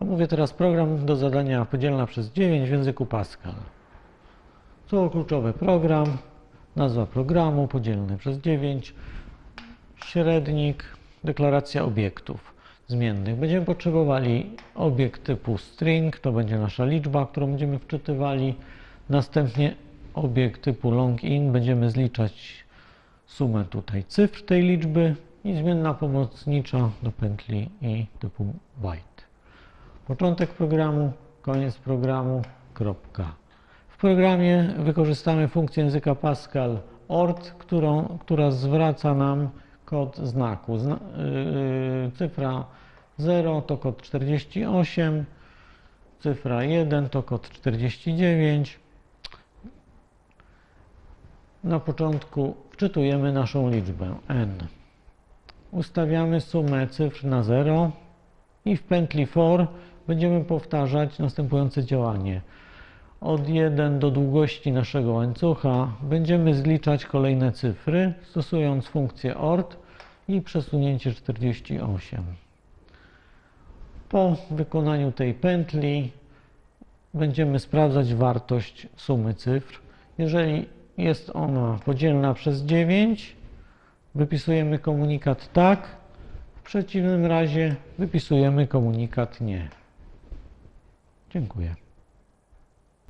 Omówię teraz program do zadania podzielna przez 9 w języku Pascal. Słowo kluczowe program, nazwa programu podzielny przez 9, średnik, deklaracja obiektów zmiennych. Będziemy potrzebowali obiekt typu string, to będzie nasza liczba, którą będziemy wczytywali. Następnie obiekt typu longin, będziemy zliczać sumę tutaj cyfr tej liczby i zmienna pomocnicza do pętli i typu byte. Początek programu, koniec programu, kropka. W programie wykorzystamy funkcję języka Pascal ORT, którą, która zwraca nam kod znaku. Zna, yy, cyfra 0 to kod 48, cyfra 1 to kod 49. Na początku wczytujemy naszą liczbę n. Ustawiamy sumę cyfr na 0 i w pętli for będziemy powtarzać następujące działanie. Od 1 do długości naszego łańcucha będziemy zliczać kolejne cyfry, stosując funkcję ORT i przesunięcie 48. Po wykonaniu tej pętli będziemy sprawdzać wartość sumy cyfr. Jeżeli jest ona podzielna przez 9, wypisujemy komunikat tak, w przeciwnym razie wypisujemy komunikat nie. Dziękuję.